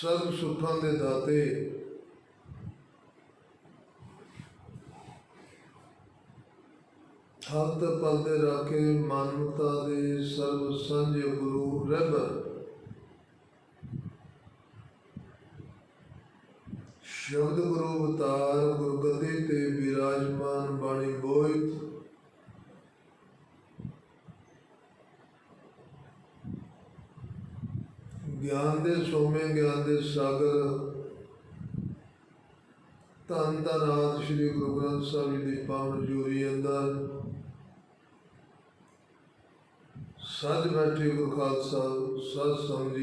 ਸਰਬ ਸੁੱਖਾਂ ਦੇ ਦਾਤੇ। ਹੱਥ ਪਲਦੇ ਰਾਖੇ ਮਾਨਵਤਾ ਦੇ ਸਰਬ ਸਾਂਝੇ ਗੁਰੂ ਰਹਿਬਰ ਸ਼ਬਦ ਗੁਰੂ ਅਵਤਾਰ ਗੁਰਗੱਦੀ ਤੇ ਵਿਰਾਜਮਾਨ ਬਾਣੀ ਬੋਇਤ। ਗਿਆਨ ਦੇ ਸੋਮੇ ਗਿਆਨ ਦੇ ਸਾਗਰ। ਧੰਨ ਧੰਨ ਆਦਿ ਸ੍ਰੀ ਗੁਰੂ ਗ੍ਰੰਥ ਸਾਹਿਬ ਜੀ ਦੀ ਪਾਵਨ ਜੋਰੀ ਅੰਦਰ। ਸੱਜ ਬੈਠੇ ਗੁਰੂ ਖਾਲਸਾ ਸੱਚ ਸੰਗ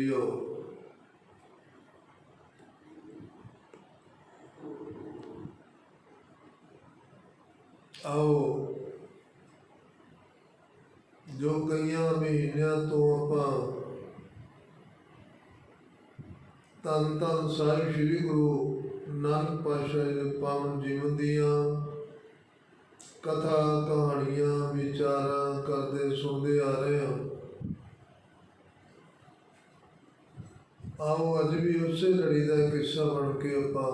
ਆਓ, ਜੋ ਕਈਆਂ ਮਹੀਨਿਆਂ ਤੋਂ ਆਪਾਂ ਤਨ ਤਨ ਸਾਹਿਬ ਸ੍ਰੀ ਗੁਰੂ ਨਾਨਕ ਪਾਤਸ਼ਾਹ ਦੇ ਪਾਵਨ ਜੀਵਨ ਦੀਆਂ ਕਥਾ, ਕਹਾਣੀਆਂ, ਵਿਚਾਰਾਂ ਕਰਦੇ ਸੁਣਦੇ ਆ ਰਹੇ ਹਾਂ। ਆਓ ਅੱਜ ਵੀ ਉਸੇ ਲੜੀ ਦਾ ਇੱਕ ਹਿੱਸਾ ਬਣ ਕੇ ਆਪਾਂ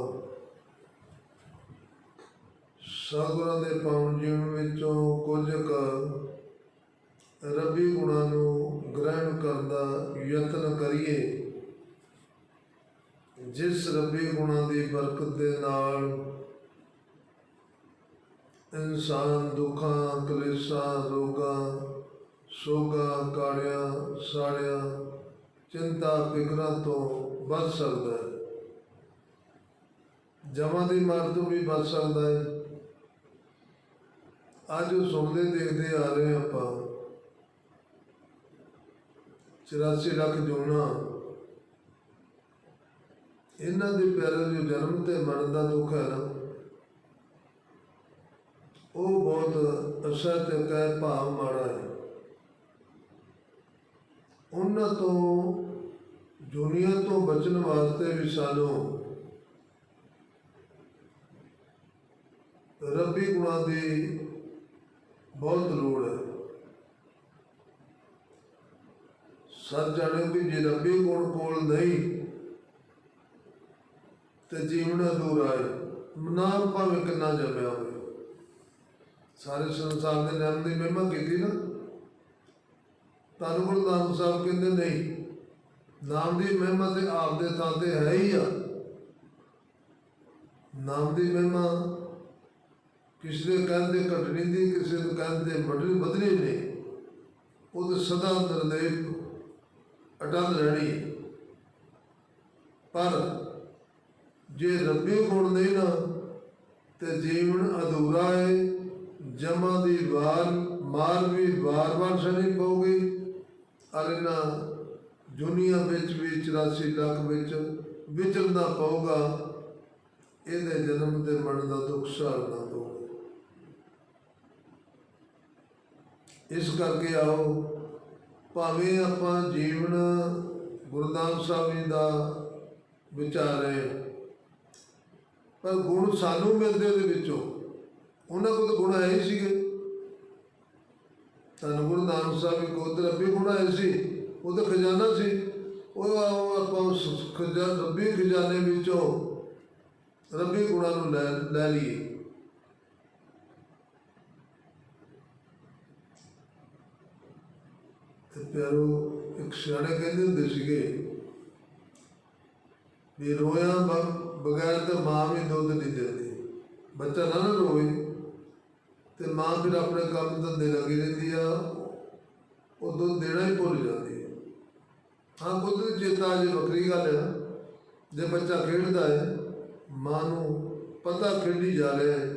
ਸਤਿਗੁਰਾਂ ਦੇ ਪਾਵਨ ਜੀਵਨ ਵਿੱਚੋਂ ਕੁਝ ਕੁ ਰੱਬੀ ਗੁਣਾਂ ਨੂੰ ਗ੍ਰਹਿਣ ਕਰਨ ਦਾ ਯਤਨ ਕਰੀਏ। ਜਿਸ ਰੱਬੀ ਗੁਣਾਂ ਦੀ ਬਰਕਤ ਦੇ ਨਾਲ ਇਨਸਾਨ ਦੁੱਖਾਂ, ਕਲੇਸ਼ਾਂ, ਰੋਗਾਂ, ਸੋਗਾਂ, ਕਾੜਿਆਂ, ਸਾੜਿਆਂ, ਚਿੰਤਾ, ਫਿਕਰਾਂ ਤੋਂ ਬਚ ਸਕਦਾ ਹੈ। ਜਮਾਂ ਦੀ ਮਾਰ ਤੋਂ ਵੀ ਬਚ ਸਕਦਾ ਹੈ। ਅੱਜ ਉਹ ਸੁਣਦੇ ਦੇਖਦੇ ਆ ਰਹੇ ਆਪਾਂ। 84 ਲੱਖ ਜੂਨਾ ਇਹਨਾਂ ਦੇ ਪਿਆਰੇ ਜੋ ਜਨਮ ਤੇ ਮਰਨ ਦਾ ਦੁੱਖ ਹੈ ਨਾ। ਉਹ ਬਹੁਤ ਅਸਰ ਤੇ ਭਾਵ ਮਾੜਾ ਹੈ। ਉਹਨਾਂ ਤੋਂ, ਦੁਨੀਆ ਤੋਂ ਬਚਣ ਵਾਸਤੇ ਵੀ ਸਾਨੂੰ ਰੱਬੀ ਗੁਣਾਂ ਦੀ ਬਹੁਤ ਲੋੜ ਹੈ। ਸਰ ਜਾਣੋ ਕਿ ਜੇ ਰੱਬੀ ਗੁਣ ਕੋਲ ਨਹੀਂ ਤੇ ਜੀਵਨ ਅਧੂਰਾ ਹੈ। ਨਾਮ ਭਾਵੇਂ ਕਿੰਨਾ ਜਪਿਆ ਹੋਵੇ। ਸਾਰੇ ਸੰਸਾਰ ਦੇ ਨਾਮ ਦੀ ਮਹਿਮਾ ਕੀਤੀ ਨਾ। ਤੁਹਾਨੂੰ ਗੁਰੂ ਨਾਨਕ ਸਾਹਿਬ ਕਹਿੰਦੇ ਨਹੀਂ, ਨਾਮ ਦੀ ਮਹਿਮਾ ਤੇ ਆਪ ਦੇ ਥਾਂ ਤੇ ਹੈ ਹੀ ਆ। ਨਾਮ ਦੀ ਮਹਿਮਾ ਕਿਸੇ ਦੇ ਕਹਿੰਦੇ ਘਟਣੀ ਦੀ ਕਿਸੇ ਦੇ ਕਹਿੰਦੇ ਬਦਲੀ ਬਦਲੀ ਨਹੀਂ। ਉਹ ਤੇ ਸਦਾ ਨਿਰਲੇਪ ਅਟਲ ਰਹਿਣੀ। ਪਰ ਜੇ ਰੱਬੀ ਗੁਣ ਨਹੀਂ ਨਾ, ਤੇ ਜੀਵਨ ਅਧੂਰਾ ਹੈ ਜਮਾ ਦੀ ਵਾਰ, ਮਾਰ ਵੀ ਵਾਰ-ਵਾਰ ਸਹੀ ਪਊਗੀ। ਅਰ ਇਹਨਾਂ ਦੁਨੀਆ ਵਿੱਚ ਵੀ 84 ਲੱਖ ਵਿੱਚ ਵਿਚਰਨਾ ਪਊਗਾ। ਇਹਦੇ ਜਨਮ ਤੇ ਮਨ ਦਾ ਦੁੱਖ ਸਹਾਰਨਾ ਪਊਗਾ। ਇਸ ਕਰਕੇ ਆਓ, ਭਾਵੇਂ ਆਪਾਂ ਜੀਵਨ ਗੁਰਦਾਸ ਸਾਹਿਬ ਜੀ ਦਾ ਵਿਚਾਰ ਹੈ ਪਰ ਗੁਣ ਸਾਨੂੰ ਮਿਲਦੇ ਉਹਦੇ ਵਿੱਚੋਂ। ਉਹਨਾਂ ਕੋਲ ਤਾਂ ਗੁਣ ਹੈ ਹੀ ਸੀਗੇ। ਧੰਨ ਗੁਰੂ ਨਾਨਕ ਸਾਹਿਬ ਜੀ ਕੋਲ ਤਾਂ ਰੱਬੀ ਗੁਣ ਹੈ ਸੀ। ਉਹ ਤਾਂ ਖਜ਼ਾਨਾ ਸੀ। ਉਹ ਆਪਾਂ ਉਸ ਖਜ਼ਾ, ਰੱਬੀ ਖਜ਼ਾਨੇ ਵਿੱਚੋਂ ਰੱਬੀ ਗੁਣਾਂ ਨੂੰ ਲੈ ਲੈ ਲਈਏ। ਤੇ ਪਿਆਰੋ, ਇੱਕ ਸਿਆਣੇ ਕਹਿੰਦੇ ਹੁੰਦੇ ਸੀਗੇ ਵੀ ਰੋਇਆ ਬ- ਬਗੈਰ ਤਾਂ ਮਾਂ ਵੀ ਦੁੱਧ ਨਹੀਂ ਦਿੰਦੀ। ਬੱਚਾ ਨਾ ਰੋਵੇ ਤੇ ਮਾਂ ਫਿਰ ਆਪਣੇ ਕੰਮ ਧੰਦੇ ਲੱਗੀ ਰਹਿੰਦੀ ਆ। ਉਹ ਦੁੱਧ ਦੇਣਾ ਹੀ ਭੁੱਲ ਜਾਂਦੀ। ਹੈ ਹਾਂ ਕੁਦਰਤ ਚੇਤਾ ਜੇ ਵੱਖਰੀ ਗੱਲ ਹੈ ਜੇ ਬੱਚਾ ਖੇਡਦਾ ਹੈ, ਮਾਂ ਨੂੰ ਪਤਾ ਖੇਡੀ ਜਾ ਰਿਹਾ ਹੈ,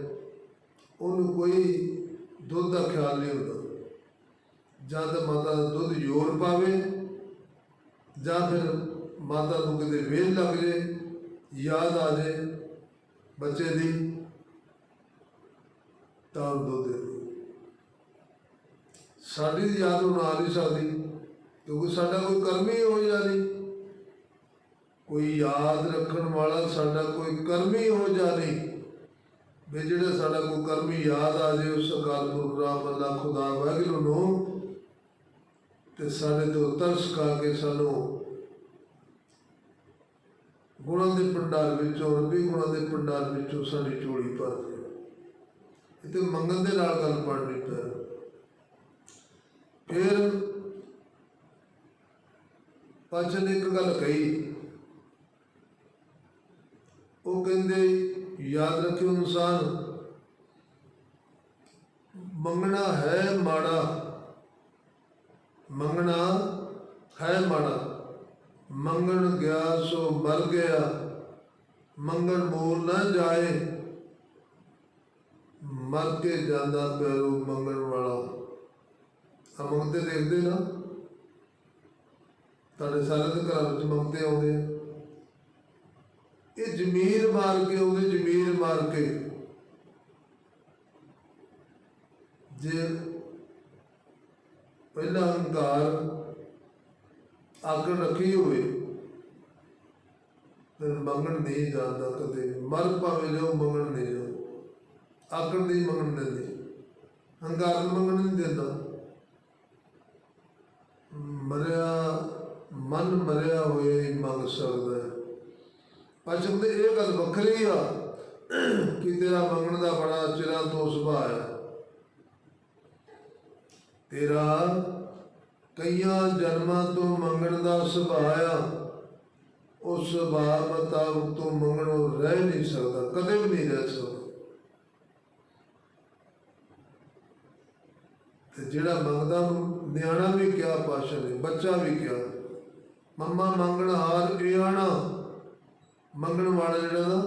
ਉਹਨੂੰ ਕੋਈ ਦੁੱਧ ਦਾ ਖਿਆਲ ਨਹੀਂ ਹੁੰਦਾ। ਜਾਂ ਤਾਂ ਮਾਤਾ ਦੁੱਧ ਜ਼ੋਰ ਪਾਵੇ, ਜਾਂ ਫਿਰ ਮਾਤਾ ਨੂੰ ਕਿਤੇ ਵੇਲ ਲੱਗ ਜੇ। ਯਾਦ ਆ ਜੇ ਬੱਚੇ ਦੀ, ਤਾਂ ਦੁੱਧ ਦੇ ਸਾਡੀ ਯਾਦ ਹੁਣ ਆ ਨਹੀਂ ਸਕਦੀ ਕਿਉਂਕਿ ਸਾਡਾ ਕੋਈ ਕਰਮ ਹੀ ਹੋ ਜਾਣੀ ਕੋਈ ਯਾਦ ਰੱਖਣ ਵਾਲਾ ਸਾਡਾ ਕੋਈ ਕਰਮੀ ਹੋ ਜਾਣੀ ਵੀ ਜਿਹੜਾ ਸਾਡਾ ਕੋਈ ਕਰਮੀ ਯਾਦ ਆ ਜੇ, ਉਸ ਅਕਾਲ ਪੁਰਖ ਰਾਮ ਅੱਲਾ ਖੁਦਾ ਵਾਹਿਗੁਰੂ ਨੂੰ, ਤੇ ਸਾਡੇ ਤੋਂ ਤਰਸ ਖਾ ਕੇ ਸਾਨੂੰ ਗੁਣਾਂ ਦੇ ਪੰਡਾਲ ਵਿੱਚ ਔਰ ਵੀ ਗੁਣਾਂ ਦੇ ਭੰਡਾਰ ਵਿੱਚੋਂ ਸਾਡੀ ਝੋਲੀ ਭਰ ਦੇ ਇਹ ਤੇ ਮੰਗਣ ਦੇ ਨਾਲ ਗੱਲ ਪੜਨੀ ਪੈ। ਫਿਰ ਪਾਚਨ ਨੇ ਇੱਕ ਗੱਲ ਕਹੀ। ਉਹ ਕਹਿੰਦੇ, ਯਾਦ ਰੱਖਿਓ ਇਨਸਾਨ, ਮੰਗਣਾ ਹੈ ਮਾੜਾ, ਮੰਗਣਾ ਹੈ ਮਾੜਾ। ਮੰਗਣ ਗਿਆ ਸੋ ਮਰ ਗਿਆ, ਮੰਗਣ ਮੋਲ ਨਾ ਜਾਏ। ਮਰ ਕੇ ਜਾਂਦਾ ਪੈਰੋ ਮੰਗਣ ਵਾਲਾ। ਆ ਮੰਗਦੇ ਦੇਖਦੇ ਨਾ। ਤੁਹਾਡੇ ਸਾਰੇ ਦੇ ਘਰਾਂ ਵਿੱਚ ਮੰਗਤੇ ਆਉਂਦੇ ਆ। ਇਹ ਜ਼ਮੀਰ ਮਾਰ ਕੇ ਉਹਦੇ ਜ਼ਮੀਰ ਮਾਰ ਕੇ। ਜੇ ਪਹਿਲਾ ਹੰਕਾਰ ਆਕੜ ਰੱਖੀ ਹੋਵੇ। ਫਿਰ ਮੰਗਣ ਨਹੀਂ ਜਾਂਦਾ ਕਦੇ ਮਰ ਭਾਵੇਂ ਜੋ ਮੰਗਣ ਨਹੀਂ ਜਾ ਆਕੜ ਨਹੀਂ ਮੰਗਣ ਦਿੰਦੀ। ਹੰਕਾਰ ਮੰਗਣ ਨਹੀਂ ਦਿੰਦਾ। ਮਰਿਆ, ਮਨ ਮਰਿਆ ਹੋਇਆ ਹੀ ਮੰਗ ਸਕਦਾ ਹੈ। ਪਛਮ ਤੇ ਇਹ ਗੱਲ ਵੱਖਰੀ ਆ ਕਿ ਤੇਰਾ ਮੰਗਣ ਦਾ ਬੜਾ ਚਿਰਾਂ ਤੋਂ ਸੁਭਾਅ ਹੈ। ਤੇਰਾ ਕਈਆਂ ਜਨਮਾਂ ਤੋਂ ਮੰਗਣ ਦਾ ਸੁਭਾਅ ਆ ਉਸ ਸੁਭਾਅ ਮੁਤਾਬਕ ਤੋਂ ਮੰਗਣੋਂ ਰਹਿ ਨਹੀਂ ਸਕਦਾ, ਕਦੇ ਵੀ ਨਹੀਂ ਰਹਿ ਸਕਦਾ। ਤੇ ਜਿਹੜਾ ਮੰਗਦਾ, ਨਿਆਣਾ ਵੀ ਕਿਹਾ ਪਾਸ਼ਾ ਨੇ, ਬੱਚਾ ਵੀ ਕਿਹਾ ਮੰਮਾ, ਮੰਗਣ ਹਾਰ ਇਹ ਆਣਾ ਮੰਗਣ ਵਾਲਾ ਜਿਹੜਾ ਨਾ,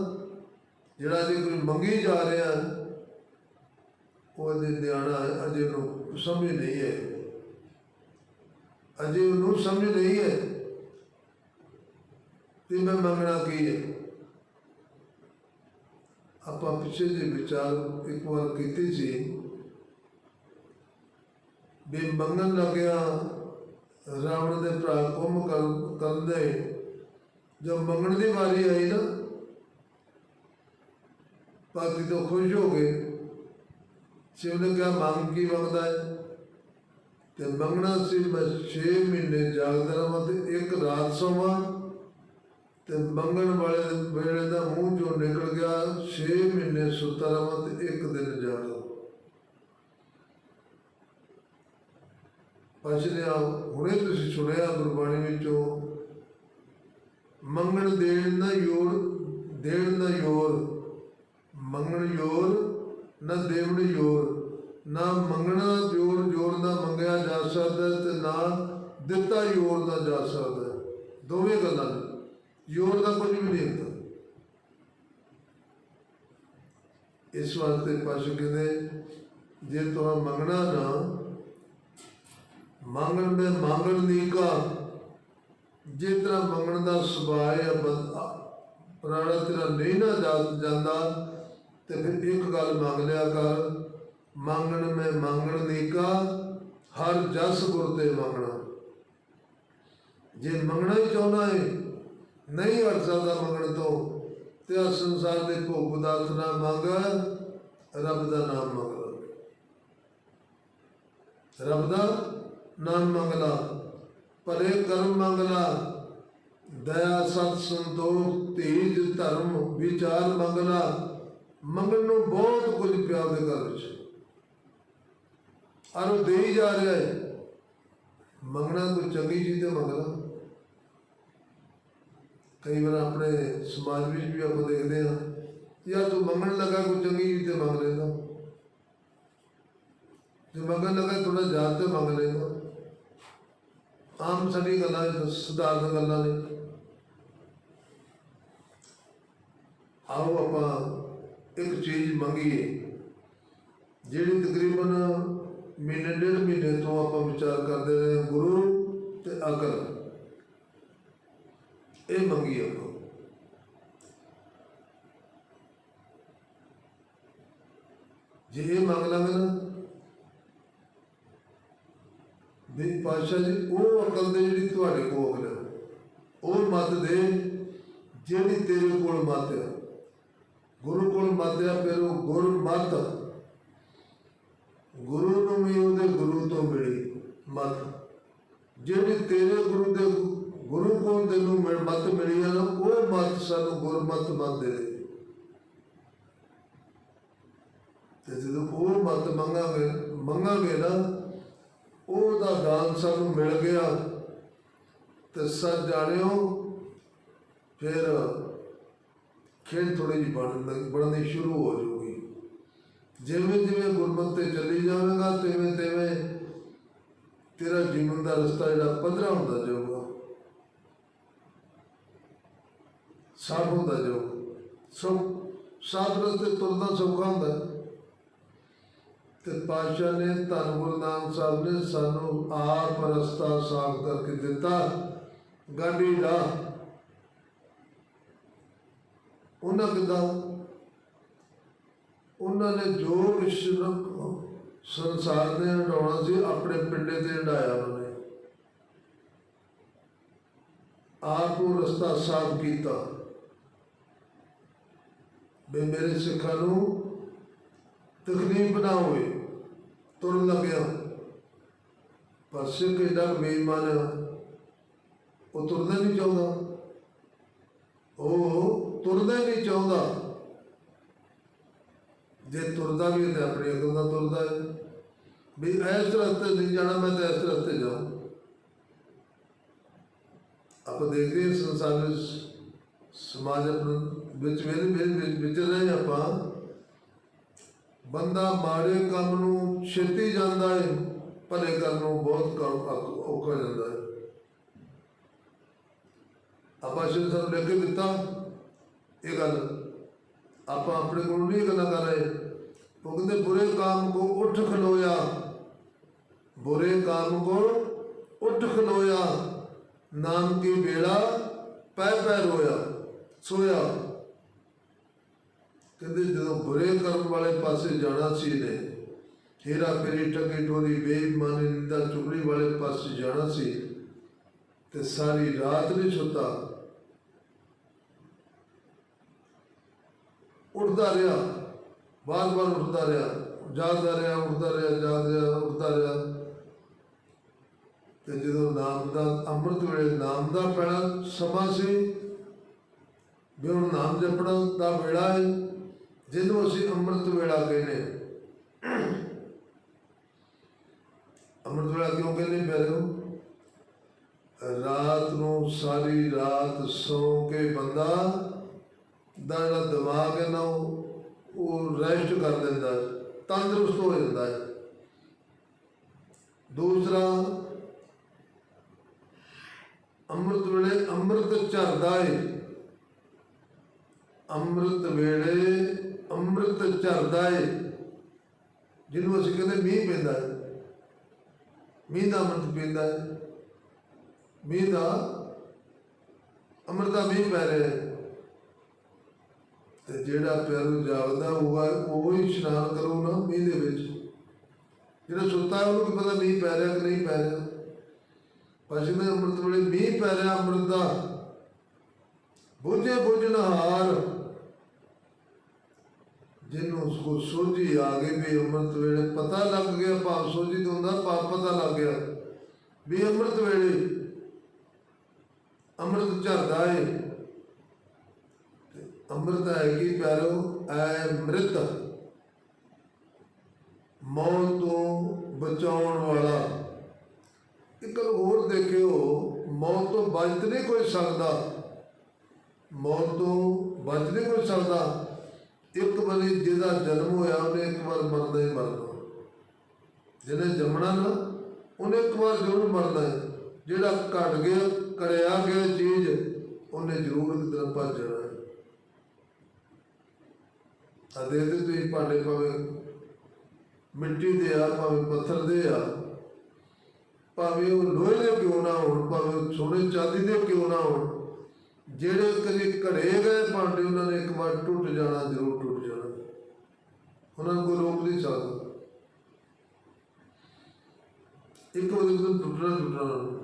ਜਿਹੜਾ ਜੇ ਕੋਈ ਮੰਗੀ ਜਾ ਰਿਹਾ, ਉਹ ਅਜੇ ਨਿਆਣਾ ਅਜੇ ਨੂੰ ਸਮਝ ਨਹੀਂ ਹੈ ਅਜੇ ਉਹਨੂੰ ਸਮਝ ਨਹੀਂ ਹੈ ਕਿ ਮੈਂ ਮੰਗਣਾ ਕੀ ਹੈ। ਆਪਾਂ ਪਿੱਛੇ ਜੇ ਵਿਚਾਰ ਇੱਕ ਵਾਰ ਕੀਤੀ ਸੀ ਵੀ ਮੰਗਣ ਲੱਗਿਆ ਰਾਵਣ ਦੇ ਭਰਾ ਕੁੰਭ ਕਰ- ਕਰਦੇ ਜਦ ਮੰਗਣ ਦੀ ਵਾਰੀ ਆਈ ਨਾ ਪਾਪੀ ਤੋਂ ਖੁਸ਼ ਹੋ ਗਏ। ਸ਼ਿਵ ਨੇ ਕਿਹਾ, ਮੰਗ ਕੀ ਮੰਗਦਾ ਹੈ? ਤੇ ਮੰਗਣਾ ਸੀ ਮੈਂ 6 ਮਹੀਨੇ ਜਾਗਦਾ ਰਵਾਂ ਤੇ ਇੱਕ ਰਾਤ ਸੋਵਾਂ ਤੇ ਮੰਗਣ ਵਾਲੇ ਵੇਲੇ ਦਾ ਮੂੰਹ ਚੋਂ ਨਿਕਲ ਗਿਆ 6 ਮਹੀਨੇ ਸੁੱਤਾ ਰਵਾਂ ਤੇ ਇੱਕ ਦਿਨ ਜਾਗਾ ਪਛਲਿਆ ਹੁਣੇ ਤੁਸੀਂ ਸੁਣਿਆ ਗੁਰਬਾਣੀ ਵਿੱਚੋਂ, ਮੰਗਣ ਦੇਣ ਨਾ ਯੋਰ, ਦੇਣ ਨਾ ਯੋਰ, ਮੰਗਣ ਯੋਰ, ਨਾ ਦੇਵਣ ਯੋਰ। ਨਾ ਮੰਗਣਾ ਜੋਰ ਜੋਰ ਦਾ ਮੰਗਿਆ ਜਾ ਸਕਦਾ ਤੇ ਨਾ ਦਿੱਤਾ ਯੋਰ ਦਾ ਜਾ ਸਕਦਾ। ਦੋਵੇਂ ਗੱਲਾਂ ਨੇ। ਯੋਰ ਦਾ ਕੁਝ ਵੀ ਨਹੀਂ ਹੁੰਦਾ। ਇਸ ਵਾਸਤੇ ਪਾਸ਼ਾ ਕਹਿੰਦੇ, ਜੇ ਤੁਹਾਂ ਮੰਗਣਾ ਨਾ, ਮੰਗਣ ਮੈਂ ਮੰਗਣ ਨਹੀਂ ਕਾ। ਜੇ ਤਰ੍ਹਾਂ ਮੰਗਣ ਦਾ ਸੁਭਾਅ ਹੈ ਬੰਦਾ ਪ੍ਰਾਣਾ ਤੇਰਾ ਨਹੀਂ ਨਾ ਜਾ- ਜਾਂਦਾ ਤੇ ਫਿਰ ਇੱਕ ਗੱਲ ਮੰਗ ਲਿਆ ਕਰ। ਮੰਗਣ ਮੈਂ ਮੰਗਣ ਨੇਕਾ, ਹਰ ਜਸ ਗੁਰ ਤੇ ਮੰਗਣਾ। ਜੇ ਮੰਗਣਾ ਹੀ ਚਾਹੁੰਦਾ ਹੈ ਨਹੀਂ ਹਟ ਸਕਦਾ ਮੰਗਣ ਤੋਂ, ਤੇ ਆ ਸੰਸਾਰ ਦੇ ਭੋਗ ਪਦਾਰਥ ਨਾ ਮੰਗ, ਰੱਬ ਦਾ ਨਾਮ ਮੰਗ ਰੱਬ ਦਾ ਨਾਮ ਮੰਗਲਾ ਭਲੇ ਕਰਮ ਮੰਗਲਾ ਦਇਆ, ਸਤ ਸੰਤੋਖ, ਤੇਜ ਧਰਮ, ਵਿਚਾਰ ਮੰਗਲਾ ਮੰਗਣ ਨੂੰ ਬਹੁਤ ਕੁਝ ਪਿਆ ਦੇ ਘਰ ਵਿੱਚ। ਅਰ ਉਹ ਦੇ ਹੀ ਜਾ ਰਿਹਾ ਹੈ ਮੰਗਣਾ ਕੋਈ ਚੰਗੀ ਚੀਜ਼ ਤੇ ਮੰਗਣਾ। ਕਈ ਵਾਰ ਆਪਣੇ ਸਮਾਜ ਵਿੱਚ ਵੀ ਆਪਾਂ ਦੇਖਦੇ ਹਾਂ, ਯਾਰ ਤੂੰ ਮੰਗਣ ਲੱਗਾ ਕੋਈ ਚੰਗੀ ਚੀਜ਼ ਤੇ ਮੰਗ ਲੈਂਦਾ। ਜੇ ਮੰਗਣ ਲੱਗਾ ਥੋੜਾ ਜ਼ਿਆਦਾ ਤੇ ਮੰਗ ਲੈਂਦਾ। ਆਮ ਸਾਡੀ ਗੱਲਾਂ ਸਧਾਰਨ ਗੱਲਾਂ ਨੇ। ਆਓ ਆਪਾਂ ਇੱਕ ਚੀਜ਼ ਮੰਗੀਏ, ਜਿਹੜੀ ਤਕਰੀਬਨ ਮਹੀਨੇ, ਡੇਢ ਮਹੀਨੇ ਤੋਂ ਆਪਾਂ ਵਿਚਾਰ ਕਰਦੇ ਰਹੇ ਗੁਰੂ ਤੇ ਅਕਲ ਇਹ ਮੰਗੀ ਆਪਾਂ। ਜੇ ਇਹ ਮੰਗ ਲਾਂਗੇ ਨਾ, ਵੀ ਪਾਸ਼ਾ ਜੀ, ਉਹ ਅਕਲ ਦੇ ਜਿਹੜੀ ਤੁਹਾਡੇ ਕੋਲ ਹੈ ਉਹ ਮਤ ਦੇ, ਜਿਹੜੀ ਤੇਰੇ ਕੋਲ ਮੱਤ ਆ। ਗੁਰੂ ਕੋਲ ਮਤ ਆ, ਫਿਰ ਉਹ ਗੁਰ ਮਤ ਗੁਰੂ ਨੂੰ ਵੀ ਉਹਦੇ ਗੁਰੂ ਤੋਂ ਮਿਲੀ। ਮਤ। ਜਿਹੜੀ ਤੇਰੇ ਗੁਰੂ ਦੇ ਗੁਰੂ ਕੋਲ ਤੈਨੂੰ ਮਤ ਮਿਲੀ ਆ ਨਾ, ਉਹ ਮੱਤ ਸਾਨੂੰ ਗੁਰਮਤ ਮੰਨਦੇ ਨੇ। ਤੇ ਜਦੋਂ ਉਹ ਮੱਤ ਮੰਗਾਂਗੇ ਮੰਗਾਂਗੇ ਨਾ, ਉਹਦਾ ਦਾਨ ਸਾਨੂੰ ਮਿਲ ਗਿਆ। ਤੇ ਸੱਚ ਜਾਣਿਓ, ਫਿਰ ਖੇਡ ਥੋੜੀ ਜਿਹੀ ਬਣਨ ਬਣਨੀ ਸ਼ੁਰੂ ਹੋ ਜਾਊਗੀ ਜਿਵੇਂ ਜਿਵੇਂ ਗੁਰਮਤਿ ਤੇ ਚੱਲੀ ਜਾਵੇਗਾ, ਤਿਵੇਂ ਤਿਵੇਂ ਤੇਰਾ ਜੀਵਨ ਦਾ ਰਸਤਾ ਜਿਹੜਾ ਪੱਧਰਾ ਹੁੰਦਾ ਜਾਊਗਾ। ਸਾਫ਼ ਹੁੰਦਾ ਜਾਊਗਾ। ਸਭ ਸਾਫ਼ ਰਸਤੇ ਤੁਰਨਾ ਸੌਖਾ ਹੁੰਦਾ। ਤੇ ਪਾਤਸ਼ਾਹ ਨੇ ਧੰਨ ਗੁਰੂ ਨਾਨਕ ਸਾਹਿਬ ਨੇ ਸਾਨੂੰ ਆਪ ਰਸਤਾ ਸਾਫ਼ ਕਰਕੇ ਦਿੱਤਾ। ਗਾਡੀ ਦਾ। ਉਹਨਾਂ ਕਿਦਾਂ ਉਹਨਾਂ ਨੇ ਜੋ ਕੁਛ ਸੰਸਾਰ ਨੇ ਹਟਾਉਣਾ ਸੀ, ਆਪਣੇ ਪਿੰਡੇ ਤੇ ਹਟਾਇਆ ਉਹਨਾਂ। ਨੇ ਆਪ ਉਹ ਰਸਤਾ ਸਾਫ਼ ਕੀਤਾ। ਵੀ ਮੇਰੇ ਸਿੱਖਾਂ ਨੂੰ ਤਕਲੀਫ ਨਾ ਹੋਵੇ ਤੁਰਨ ਲੱਗਿਆ। ਪਰ ਸਿੱਖ ਇਹਦਾ ਬੇਈਮਾਨ ਆ, ਉਹ ਤੁਰਨਾ ਨਹੀਂ ਚਾਹੁੰਦਾ। ਉਹ ਤੁਰਨਾ ਹੀ ਨਹੀਂ ਚਾਹੁੰਦਾ। ਜੇ ਤੁਰਦਾ ਵੀ ਹੈ ਤਾਂ ਆਪਣੀ ਅਕਲ ਦਾ ਤੁਰਦਾ ਹੈ। ਵੀ ਇਸ ਰਸਤੇ ਨਹੀਂ ਜਾਣਾ, ਮੈਂ ਤਾਂ ਇਸ ਰਸਤੇ ਜਾਉਂ ਆਪਾਂ ਦੇਖਦੇ ਹਾਂ ਸੰਸਾਰ ਵਿੱਚ ਸਮਾਜ ਵਿੱਚ ਵੇਲੇ ਵੇਲੇ ਵਿਚਰ ਰਹੇ ਆਪਾਂ। ਬੰਦਾ ਮਾੜੇ ਕੰਮ ਨੂੰ ਛੇਤੀ ਜਾਂਦਾ ਹੈ, ਭਲੇ ਕਰਨ ਨੂੰ ਬਹੁਤ ਕੰਮ ਔਖਾ ਜਾਂਦਾ ਹੈ। ਆਪਾਂ ਸ਼੍ਰੀ ਸਾਹਿਬ ਲੈ ਕੇ ਦਿੱਤਾ, ਇਹ ਗੱਲ ਆਪਾਂ ਆਪਣੇ ਕੋਲ ਨਹੀਂ ਇਹ ਗੱਲਾਂ ਕਰ ਰਹੇ। ਉਹ ਕਹਿੰਦੇ, ਬੁਰੇ ਕਾਮ ਕੋ ਉੱਠ ਖਲੋਇਆ। ਬੁਰੇ ਕਾਮ ਕੋ ਉੱਠ ਖਲੋਇਆ। ਨਾਮ ਕੀ ਵੇਲਾ ਪੈ ਪੈ ਰੋਇਆ, ਸੋਇਆ। ਕਹਿੰਦੇ, ਜਦੋਂ ਬੁਰੇ ਕਰਮ ਵਾਲੇ ਪਾਸੇ ਜਾਣਾ ਸੀ ਨੇ ਹੇਰਾ ਫੇਰੀ ਠੱਗੀ ਟੋਰੀ ਬੇਈਮਾਨੀ ਨਿੰਦਾ ਚੁਗਲੀ ਵਾਲੇ ਪਾਸੇ ਜਾਣਾ ਸੀ ਤੇ ਸਾਰੀ ਰਾਤ ਨਹੀਂ ਸੁੱਤਾ। ਉੱਠਦਾ ਰਿਹਾ। ਬਾਰ ਬਾਰ ਉੱਠਦਾ ਰਿਹਾ। ਜਾਗਦਾ ਰਿਹਾ, ਉੱਠਦਾ ਰਿਹਾ, ਜਾਗਦਾ ਰਿਹਾ, ਉੱਠਦਾ ਰਿਹਾ। ਤੇ ਜਦੋਂ ਨਾਮ ਦਾ, ਅੰਮ੍ਰਿਤ ਵੇਲੇ ਨਾਮ ਦਾ ਪੈਣਾ ਸਮਾਂ ਸੀ, ਵੀ ਹੁਣ ਨਾਮ ਜਪਣਾ ਦਾ ਵੇਲਾ ਹੈ, ਜਿਹਨੂੰ ਅਸੀਂ ਅੰਮ੍ਰਿਤ ਵੇਲਾ ਕਹਿੰਦੇ ਅੰਮ੍ਰਿਤ ਵੇਲਾ ਕਿਉਂ ਕਹਿੰਦੇ ਪਿਆਰਿਓ? ਰਾਤ ਨੂੰ ਸਾਰੀ ਰਾਤ ਸੌ ਕੇ ਬੰਦਾ ਦਾ ਜਿਹੜਾ ਦਿਮਾਗ ਹੈ ਨਾ ਉਹ ਰੈਸਟ ਕਰ ਦਿੰਦਾ ਹੈ, ਤੰਦਰੁਸਤ ਹੋ ਜਾਂਦਾ ਹੈ। ਦੂਸਰਾ ਅੰਮ੍ਰਿਤ ਵੇਲੇ ਅੰਮ੍ਰਿਤ ਝਰਦਾ ਏ। ਅੰਮ੍ਰਿਤ ਵੇਲੇ ਅੰਮ੍ਰਿਤ ਝਰਦਾ ਏ। ਜਿਹਨੂੰ ਅਸੀਂ ਕਹਿੰਦੇ ਮੀਂਹ ਪੈਂਦਾ ਹੈ। ਮੀਂਹ ਦਾ ਅੰਮ੍ਰਿਤ ਪੈਂਦਾ ਹੈ। ਮੀਂਹ ਦਾ ਅੰਮ੍ਰਿਤ ਦਾ ਮੀਂਹ ਪੈ ਰਿਹਾ ਹੈ। ਤੇ ਜਿਹੜਾ ਪਿਆਰੂ ਜਾਗਦਾ ਹੋਊਗਾ ਉਹ ਹੀ ਇਸ਼ਨਾਨ ਕਰੂ ਨਾ ਮੀਂਹ ਦੇ ਵਿੱਚ। ਜਿਹੜਾ ਸੁੱਤਾ ਉਹਨੂੰ ਕੀ ਪਤਾ ਮੀਂਹ ਪੈ ਰਿਹਾ ਕਿ ਨਹੀਂ ਪੈ ਰਿਹਾ। ਪਸ਼ੂ ਅੰਮ੍ਰਿਤ ਵੇਲੇ ਮੀਂਹ ਪੈ ਰਿਹਾ ਅੰਮ੍ਰਿਤ ਦਾ, ਬੁੱਝੇ ਬੁਝੇ ਬੁਝਣਹਾਰ ਜਿਹਨੂੰ ਉਸਕੋ ਸੋਝੀ ਆ ਗਈ ਵੀ ਅੰਮ੍ਰਿਤ ਵੇਲੇ ਪਤਾ ਲੱਗ ਗਿਆ, ਭਾਵ ਸੋਝੀ ਤੋਂ ਹੁੰਦਾ ਪਾਪ ਪਤਾ ਲੱਗ ਗਿਆ ਵੀ ਅੰਮ੍ਰਿਤ ਵੇਲੇ ਅੰਮ੍ਰਿਤ ਝਰਦਾ ਏ। ਅੰਮ੍ਰਿਤ ਹੈਗੀ ਕੀ ਪਿਆਰੋ? ਐ ਮ੍ਰਿਤ। ਮੌਤ ਤੋਂ ਬਚਾਉਣ ਵਾਲਾ। ਇੱਕ ਹੋਰ ਦੇਖਿਓ ਮੌਤ ਤੋਂ ਬਚ ਨਹੀਂ ਕੋਈ ਸਕਦਾ। ਮੌਤ ਤੋਂ ਬਚ ਨਹੀਂ ਕੋਈ ਸਕਦਾ। ਇੱਕ ਵਾਰੀ ਜਿਹਦਾ ਜਨਮ ਹੋਇਆ, ਉਹਨੇ ਇੱਕ ਵਾਰ ਮਰਨਾ ਹੀ ਮਰਨਾ। ਜਿਹਨੇ ਜੰਮਣਾ ਨਾ, ਉਹਨੇ ਇੱਕ ਵਾਰ ਜ਼ਰੂਰ ਮਰਨਾ ਹੈ। ਜਿਹੜਾ ਘਟ ਗਿਆ, ਕਰਿਆ ਗਿਆ ਚੀਜ਼, ਉਹਨੇ ਜ਼ਰੂਰ ਇੱਕ ਭੱਜਣਾ ਭੱਜ ਜਾਣਾ ਤੁਸੀਂ ਭਾਂਡੇ ਭਾਵੇਂ ਮਿੱਟੀ ਦੇ ਆ, ਭਾਵੇਂ ਪੱਥਰ ਦੇ ਆ, ਭਾਵੇਂ ਉਹ ਲੋਹੇ ਦੇ ਕਿਉਂ ਨਾ ਹੋਣ, ਭਾਵੇਂ ਸੋਨੇ ਚਾਂਦੀ ਦੇ ਕਿਉਂ ਨਾ ਹੋਣ, ਜਿਹੜੇ ਕਦੇ ਘੜੇ ਗਏ ਭਾਂਡੇ ਉਹਨਾਂ ਨੇ ਇੱਕ ਵਾਰ ਟੁੱਟ ਜਾਣਾ, ਜ਼ਰੂਰ ਟੁੱਟ ਜਾਣਾ। ਉਹਨਾਂ ਨੂੰ ਕੋਈ ਰੋਕ ਨਹੀਂ ਸਕਦਾ। ਇੱਕ ਵਾਰ ਜਦੋਂ ਟੁੱਟਣਾ ਟੁੱਟਣਾ। ਉਹਨਾਂ ਨੂੰ।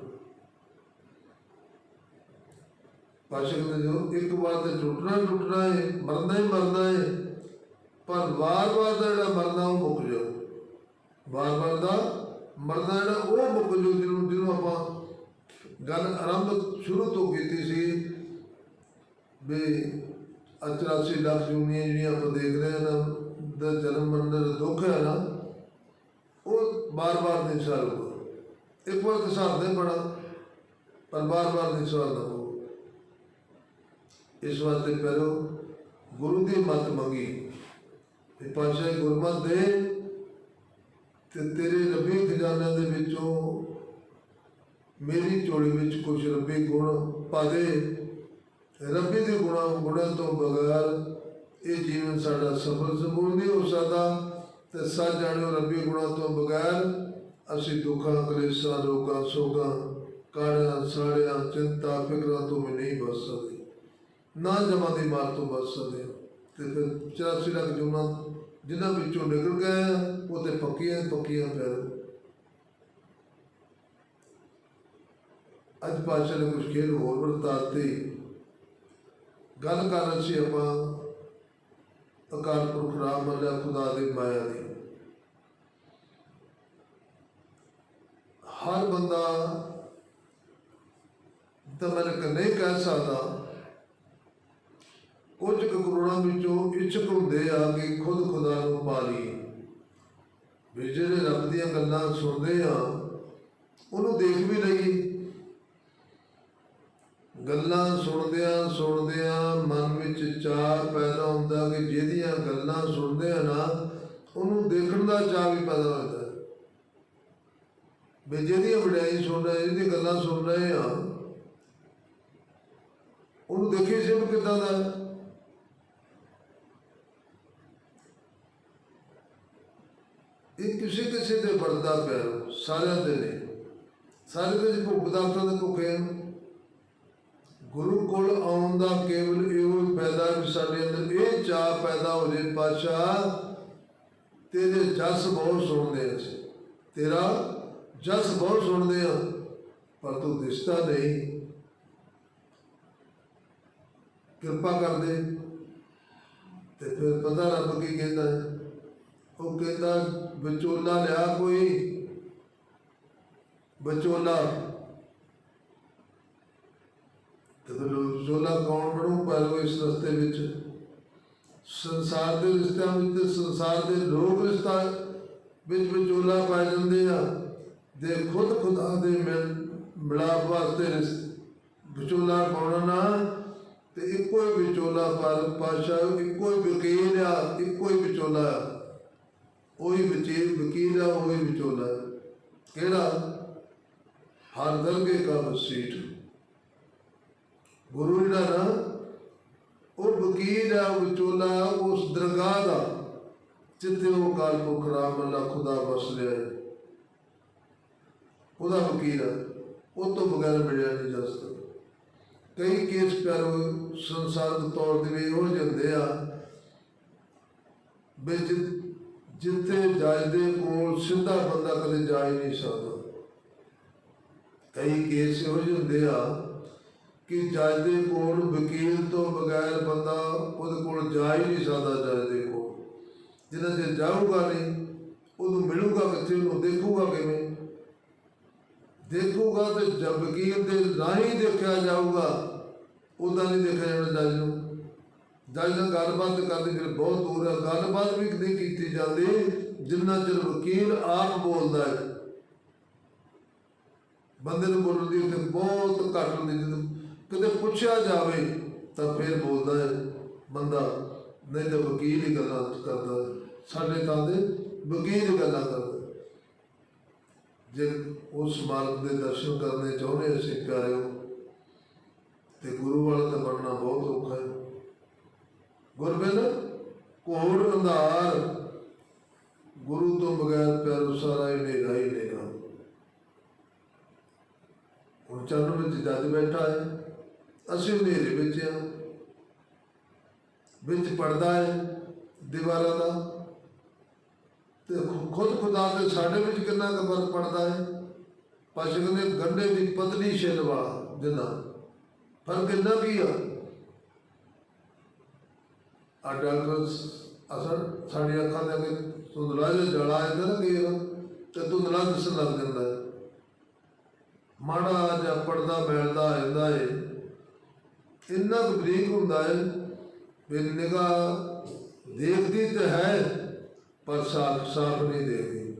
ਜੋ ਇੱਕ ਵਾਰ ਤੇ ਟੁੱਟਣਾ ਹੀ ਟੁੱਟਣਾ ਹੈ ਮਰਨਾ ਹੀ ਮਰਨਾ ਹੈ ਪਰ ਵਾਰ-ਵਾਰ ਦਾ ਜਿਹੜਾ ਮਰਨਾ ਉਹ ਮੁੱਕ ਜਾਊ। ਵਾਰ-ਵਾਰ ਦਾ ਮਰਨਾ ਜਿਹੜਾ ਉਹ ਮੁੱਕ ਜਾਊ, ਜਿਹਨੂੰ ਜਿਹਨੂੰ ਆਪਾਂ ਗੱਲ ਆਰੰਭ ਸ਼ੁਰੂ ਤੋਂ ਕੀਤੀ ਸੀ ਵੀ 84 ਲੱਖ ਜੂਨੀਆਂ ਜਿਹੜੀਆਂ ਆਪਾਂ ਦੇਖ ਰਹੇ ਹਾਂ ਦਾ ਜਨਮ ਮਰਨ ਦਾ ਦੁੱਖ ਹੈ ਨਾ, ਉਹ ਬਾਰ-ਬਾਰ ਨਹੀਂ ਸਹਾਰੂਗਾ ਇੱਕ ਵਾਰ ਤਾਂ ਸਹਾਰਦੇ ਬੜਾ ਪਰ ਬਾਰ-ਬਾਰ ਨਹੀਂ ਸਹਾਰਦਾ ਉਹ ਇਸ ਵਾਸਤੇ ਪਹਿਲੋ ਗੁਰੂ ਦੀ ਮੱਤ ਮੰਗੀ। ਇਹ ਪਾਸ਼ਾ ਗੁਰਮਤ ਦੇ ਤੇ ਤੇਰੇ ਰੱਬੀ ਖਜ਼ਾਨਿਆਂ ਦੇ ਵਿੱਚੋਂ ਮੇਰੀ ਝੋਲੀ ਵਿੱਚ ਕੁਝ ਰੱਬੀ ਗੁਣ ਪਾ ਦੇ। ਰੱਬੀ ਦੇ ਗੁਣਾਂ ਗੁਣਾਂ ਤੋਂ ਬਗੈਰ ਇਹ ਜੀਵਨ ਸਾਡਾ ਸਫਲ ਸੰਪੂਰਨ ਨਹੀਂ ਹੋ ਸਕਦਾ। ਤੇ ਸੱਚ ਜਾਣਿਓ ਰੱਬੀ ਗੁਣਾਂ ਤੋਂ ਬਗੈਰ ਅਸੀਂ ਦੁੱਖਾਂ, ਕਲੇਸ਼ਾਂ, ਰੋਗਾਂ, ਸੋਗਾਂ ਕਾੜਾਂ ਸਾੜਿਆਂ, ਚਿੰਤਾ, ਫਿਕਰਾਂ ਤੋਂ ਵੀ ਨਹੀਂ ਬਚ ਸਕਦੇ। ਨਾ ਜਮਾਂ ਦੀ ਮਾਰ ਤੋਂ ਬਚ ਸਕਦੇ। ਹਾਂ। ਤੇ ਫਿਰ 84 ਲੱਖ ਜੁਨਾ ਜਿਨ੍ਹਾਂ ਵਿੱਚੋਂ ਨਿਕਲ ਗਏ ਆ, ਉਹ ਤੇ ਪੱਕੀਆਂ ਪੱਕੀਆਂ ਫਿਰ ਅੱਜ ਪਾਸ਼ਾ ਨੇ ਕੁਝ ਖੇਲ ਹੋਰ ਵਰਤਾਤੇ ਗੱਲ ਕਰ ਰਹੇ ਸੀ ਆਪਾਂ ਅਕਾਲ ਪੁਰਖ ਰਾਮ ਅੱਲਾ ਖੁਦਾ ਦੇ ਮਾਇਆ ਦੀ। ਹਰ ਬੰਦਾ ਤਾਂ ਮੈਂ ਨਹੀਂ ਕਹਿ ਸਕਦਾ। ਕੁਝ ਕੁ ਕਰੋੜਾਂ ਵਿੱਚੋਂ ਇੱਛਕ ਹੁੰਦੇ ਆ ਕਿ ਖੁਦ ਖੁਦਾ ਨੂੰ ਪਾ ਲਈਏ। ਵੀ ਜਿਹੜੇ ਰੱਬ ਦੀਆਂ ਗੱਲਾਂ ਸੁਣਦੇ ਆ, ਉਹਨੂੰ ਦੇਖ ਵੀ ਲਈਏ। ਗੱਲਾਂ ਸੁਣਦਿਆਂ ਸੁਣਦਿਆਂ ਮਨ ਵਿੱਚ ਚਾਹ ਪੈਦਾ ਹੁੰਦਾ ਕਿ ਜਿਹਦੀਆਂ ਗੱਲਾਂ ਸੁਣਦੇ ਆ ਨਾ, ਉਹਨੂੰ ਦੇਖਣ ਦਾ ਚਾਹ ਵੀ ਪੈਦਾ ਹੁੰਦਾ। ਹੈ ਵੀ ਜਿਹਦੀਆਂ ਵਡਿਆਈ ਸੁਣ ਰਹੇ ਜਿਹਦੀਆਂ ਗੱਲਾਂ ਸੁਣ ਰਹੇ ਆ, ਉਹਨੂੰ ਦੇਖੀ ਸਿਮ ਕਿੱਦਾਂ ਦਾ ਹੈ। ਇਹ ਕਿਸੇ ਕਿਸੇ ਦੇ ਵਰਦਾ ਪਿਆ ਸਾਰਿਆਂ ਦੇ ਨੇ ਸਾਰੇ ਦੇ ਭੁੱਖ ਪਦਾਰਥਾਂ ਦੇ ਭੁੱਖੇ ਗੁਰੂ ਕੋਲ ਆਉਣ ਦਾ ਕੇਵਲ ਇਹੋ ਹੀ ਵੀ ਸਾਡੇ ਅੰਦਰ ਇਹ ਚਾਹ ਪੈਦਾ ਹੋ ਜੇ ਪਾਸ਼ਾ ਤੇਰੇ ਜਸ ਬਹੁਤ ਸੁਣਦੇ ਹਾਂ ਅਸੀਂ। ਤੇਰਾ ਜਸ ਬਹੁਤ ਸੁਣਦੇ ਆ, ਪਰ ਤੂੰ ਦਿਸਦਾ ਨਹੀਂ। ਕਿਰਪਾ ਕਰ ਦੇ ਤੇ ਫਿਰ ਪਤਾ ਰੱਬ ਕੀ ਕਹਿੰਦਾ ਹੈ? ਉਹ ਕਹਿੰਦਾ, ਵਿਚੋਲਾ ਲਿਆ ਕੋਈ? ਵਿਚੋਲਾ। ਤੇ ਵਿਚੋਲਾ ਕੌਣ ਬਣੂ ਪਹਿਲੋ ਇਸ ਰਸਤੇ ਵਿੱਚ? ਸੰਸਾਰ ਦੇ ਰਿਸ਼ਤਿਆਂ ਵਿੱਚ ਤੇ ਸੰਸਾਰ ਦੇ ਲੋਕ ਰਿਸ਼ਤਾ ਵਿੱਚ ਵਿਚੋਲਾ ਪਾ ਜਾਂਦੇ ਆ। ਦੇ ਖੁਦ ਖੁਦਾ ਦੇ ਮਿਲ, ਮਿਲਾਪ ਵਾਸਤੇ ਵਿਚੋਲਾ ਪਾਉਣਾ ਨਾ? ਤੇ ਇੱਕੋ ਹੀ ਵਿਚੋਲਾ ਪਰ ਪਾਸ਼ਾ ਇੱਕੋ ਹੀ ਵਕੀਲ ਆ, ਇੱਕੋ ਹੀ ਵਿਚੋਲਾ ਆ। ਉਹੀ ਵਕੀਲ ਵਕੀਲ ਆ, ਉਹੀ ਵਿਚੋਲਾ ਕਿਹੜਾ? ਹਰ ਦਰਗੇ ਕਾ ਵਸੀਟ ਗੁਰੂ ਜਿਹੜਾ ਨਾ, ਉਹ ਵਕੀਲ ਆ ਵਿਚੋਲਾ ਉਸ ਦਰਗਾਹ ਦਾ ਜਿੱਥੇ ਉਹ ਕਾਲ ਪੁਰਖ ਰਾਮ ਅੱਲਾ ਖੁਦਾ ਵਸ ਰਿਹਾ ਹੈ। ਉਹਦਾ ਵਕੀਲ ਆ। ਉਹ ਤੋਂ ਬਗੈਰ ਮਿਲਿਆ ਨਹੀਂ ਜਾ ਸਕਦਾ। ਕਈ ਕੇਸ ਪਿਆਰੋ ਸੰਸਾਰਿਕ ਤੌਰ ਤੇ ਵੀ ਇਹੋ ਜਾਂਦੇ ਆ ਵੀ ਜਿੱਥੇ ਜੱਜ ਦੇ ਕੋਲ ਸਿੱਧਾ ਬੰਦਾ ਕਦੇ ਜਾ ਹੀ ਨਹੀਂ ਸਕਦਾ। ਕਈ ਕੇਸ ਇਹੋ ਜਿਹੇ ਹੁੰਦੇ ਆ ਕਿ ਜੱਜ ਦੇ ਕੋਲ ਵਕੀਲ ਤੋਂ ਬਗੈਰ ਬੰਦਾ ਉਹਦੇ ਕੋਲ ਜਾ ਹੀ ਨਹੀਂ ਸਕਦਾ ਜੱਜ ਦੇ ਕੋਲ। ਜਿੰਨਾ ਜੇ ਜਾਊਗਾ ਨਹੀਂ, ਉਹਨੂੰ ਮਿਲੂਗਾ ਕਿੱਥੇ, ਉਹਨੂੰ ਦੇਖੂਗਾ ਕਿਵੇਂ? ਦੇਖੂਗਾ ਤੇ ਜਦ ਵਕੀਲ ਦੇ ਰਾਹੀਂ ਦੇਖਿਆ ਜਾਊਗਾ ਉਦਾਂ ਨਹੀਂ ਦੇਖਿਆ ਜਾਣਾ ਜੱਜ ਨੂੰ। ਜੱਜ ਨਾਲ ਗੱਲਬਾਤ ਕਰਨੀ, ਫਿਰ ਬਹੁਤ ਦੂਰ ਹੈ ਗੱਲਬਾਤ ਵੀ ਨਹੀਂ ਕੀਤੀ ਜਾਂਦੀ, ਜਿੰਨਾ ਚਿਰ ਵਕੀਲ ਆਪ ਬੋਲਦਾ ਹੈ। ਬੰਦੇ ਨੂੰ ਬੋਲਣ ਦੀ ਉੱਥੇ ਬਹੁਤ ਘੱਟ ਹੁੰਦੀ, ਜਦੋਂ ਕਦੇ ਪੁੱਛਿਆ ਜਾਵੇ ਤਾਂ ਫਿਰ ਬੋਲਦਾ ਹੈ। ਬੰਦਾ ਨਹੀਂ ਤਾਂ ਵਕੀਲ ਹੀ ਗੱਲਾਂ ਕਰਦਾ ਸਾਡੇ ਤਾਂ ਦੇ ਵਕੀਲ ਗੱਲਾਂ ਕਰਦਾ ਜੇ ਉਸ ਮਾਲਕ ਦੇ ਦਰਸ਼ਨ ਕਰਨੇ ਚਾਹੁੰਦੇ ਅਸੀਂ ਪਿਆਰਿਓ, ਤੇ ਗੁਰੂ ਵਾਲਾ ਤਾਂ ਬਣਨਾ ਬਹੁਤ ਔਖਾ ਹੈ ਗੁਰਬਿਨ ਕੋੜ ਅੰਧਾਰ। ਗੁਰੂ ਤੋਂ ਬਗੈਰ ਪਿਆਰੋ ਸਾਰਾ ਹੀ ਨੇਰਾ ਹੀ ਨੇਰਾ ਹੁਣ ਚਰਨ ਵਿੱਚ ਜੱਜ ਬੈਠਾ ਹੈ। ਅਸੀਂ ਹਨੇਰੇ ਵਿੱਚ ਆ ਵਿੱਚ ਪੜਦਾ ਹੈ ਦੀਵਾਰਾਂ ਦਾ। ਤੇ ਖੁਦ ਖੁਦਾ ਤੇ ਸਾਡੇ ਵਿੱਚ ਕਿੰਨਾ ਕੁ ਫ਼ਰਕ ਪੜਦਾ ਹੈ? ਪਾਸ਼ਾ ਕਹਿੰਦੇ ਗੰਢੇ ਦੀ ਪਤਲੀ ਛਿੱਲ ਜਿੰਨਾ। ਫ਼ਰਕ ਕਿੰਨਾ ਕੀ ਆ? ਆ ਡਾਕਟਰ ਅਸਰ ਸਾਡੀ ਅੱਖਾਂ ਦੇ ਅੱਗੇ ਧੁੰਦਲਾ ਜਿਹਾ ਜਲਾ ਆਉਂਦਾ ਨਾ ਕਈ ਤੇ ਧੁੰਦਲਾ ਦਿਸਣ ਲੱਗ ਜਾਂਦਾ ਹੈ। ਮਾੜਾ ਜਿਹਾ ਪਰਦਾ ਮੈਲਦਾ ਆ ਜਾਂਦਾ ਇੰਨਾ ਕੁ ਬਰੀਕ ਹੁੰਦਾ ਹੈ ਵੀ ਨਿਗਾਹ ਦੇਖਦੀ ਤਾਂ ਹੈ, ਪਰ ਸਾਫ਼ ਸਾਫ਼ ਨਹੀਂ ਦੇਖਦੀ।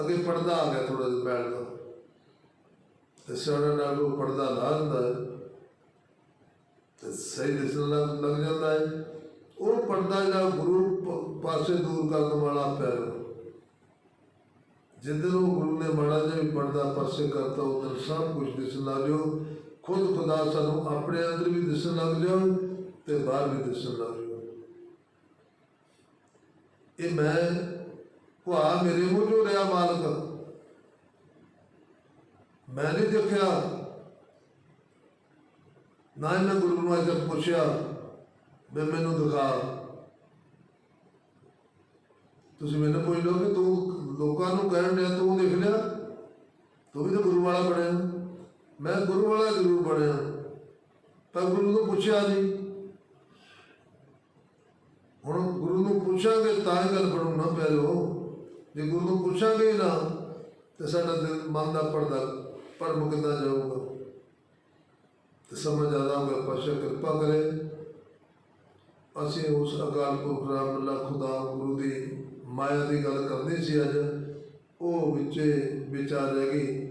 ਅੱਗੇ ਪਰਦਾ ਆ ਗਿਆ ਥੋੜਾ ਜਿਹਾ ਮੈਲਦਾ ਤੇ ਸਿਆਣਾ ਨਾਲ ਉਹ ਪਰਦਾ ਲਾ ਦਿੰਦਾ ਹੈ। ਤੇ ਸਹੀ ਦਿਸਣ ਲੱਗ ਲੱਗ ਜਾਂਦਾ ਹੈ। ਉਹ ਪਰਦਾ ਜਿਹੜਾ ਗੁਰੂ ਪਾਸੇ ਦੂਰ ਕਰਨ ਵਾਲਾ ਪੈਰ ਜਿੱਦਨ ਉਹ ਗੁਰੂ ਨੇ ਮਾੜਾ ਜਿਹਾ ਪਰਦਾ ਪਾਸੇ ਕਰਤਾ ਉਦੋਂ ਸਭ ਕੁਝ ਦਿਸਣ ਲੱਗ ਜਾਓ। ਖੁਦ ਖੁਦਾ ਸਾਨੂੰ ਆਪਣੇ ਅੰਦਰ ਵੀ ਦਿਸਣ ਲੱਗ ਜਾਓ ਤੇ ਬਾਹਰ ਵੀ ਦਿਸਣ ਲੱਗ ਜਾਓ। ਇਹ ਮੈਂ ਭਾ ਮੇਰੇ ਮੂੰਹ ਚੋਂ ਰਿਹਾ ਮਾਲਕ। ਮੈਂ ਨਹੀਂ ਦੇਖਿਆ। ਨਾ ਹੀ ਗੁਰੂ ਨੂੰ ਅੱਜ ਪੁੱਛਿਆ। ਵੀ ਮੈਨੂੰ ਦਿਖਾ ਤੁਸੀਂ ਮੈਨੂੰ ਪੁੱਛ ਲਓ ਕਿ ਤੂੰ ਲੋਕਾਂ ਨੂੰ ਕਹਿਣ ਡਿਆ, ਤੂੰ ਦੇਖ ਲਿਆ? ਤੂੰ ਵੀ ਤਾਂ ਗੁਰੂ ਵਾਲਾ ਬਣਿਆ। ਮੈਂ ਗੁਰੂ ਵਾਲਾ ਜ਼ਰੂਰ ਬਣਿਆ। ਪਰ ਗੁਰੂ ਨੂੰ ਪੁੱਛਿਆ ਨਹੀਂ ਹੁਣ ਗੁਰੂ ਨੂੰ ਪੁੱਛਾਂਗੇ ਤਾਂ ਹੀ ਗੱਲ ਬਣੂ ਨਾ ਪਿਆਰੋ। ਜੇ ਗੁਰੂ ਨੂੰ ਪੁੱਛਾਂਗੇ ਨਾ, ਤੇ ਸਾਡਾ ਦਿਲ, ਮਨ ਦਾ ਪਰਦਾ ਪਰਮ ਕਿੱਦਾਂ ਜਾਊਗਾ? ਤੇ ਸਮਝ ਆਦਾ ਹੋਗਾ ਪਾਸ਼ਾ ਕਿਰਪਾ ਕਰੇ। ਅਸੀਂ ਉਸ ਅਕਾਲ ਪੁਰਖ ਰਾਮ ਖੁਦਾ ਗੁਰੂ ਦੀ ਮਾਇਆ ਦੀ ਗੱਲ ਕਰਦੇ ਸੀ ਅੱਜ। ਉਹ ਵਿੱਚੇ ਵਿਚਾਰ ਰਹਿ ਗਈ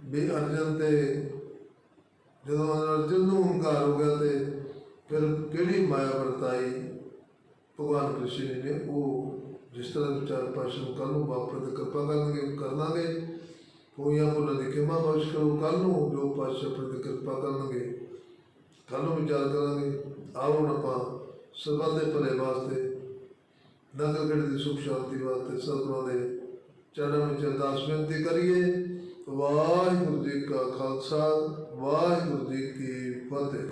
ਵੀ ਅਰਜਨ ਤੇ ਜਦੋਂ ਅਰਜਨ ਨੂੰ ਹੰਕਾਰ ਹੋ ਗਿਆ ਤੇ ਫਿਰ ਕਿਹੜੀ ਮਾਇਆ ਵਰਤਾਈ? ਭਗਵਾਨ ਕ੍ਰਿਸ਼ਨ ਨੇ ਉਹ ਜਿਸ ਤਰ੍ਹਾਂ ਵਿਚਾਰ ਪਾਸ਼ਨ ਕੱਲ ਨੂੰ ਵਾਪਰ ਤੇ ਕਿਰਪਾ ਕਰਨਗੇ, ਕਰਨਾਗੇ। ਹੋਈਆਂ ਭੁੱਲਾਂ ਦੀ ਖਿਮਾ ਬਖਸ਼ ਕਰੋ ਕੱਲ ਨੂੰ ਜੋ ਪਾਸ਼ਾ ਪ੍ਰਤੀ ਕਿਰਪਾ ਕਰਨਗੇ ਕੱਲ ਨੂੰ ਵਿਚਾਰ ਕਰਾਂਗੇ। ਆਓ ਹੁਣ ਆਪਾਂ ਸਭਾ ਦੇ ਭਲੇ ਵਾਸਤੇ ਨਗਰ ਗੜ ਦੀ ਸੁਖ ਸ਼ਾਂਤੀ ਵਾਸਤੇ ਸਤਿਗੁਰਾਂ ਦੇ ਚਰਨ ਵਿੱਚ ਅਰਦਾਸ ਬੇਨਤੀ ਕਰੀਏ। ਵਾਹਿਗੁਰੂ ਜੀ ਕਾ ਖਾਲਸਾ, ਵਾਹਿਗੁਰੂ ਜੀ ਕੀ ਫਤਿਹ।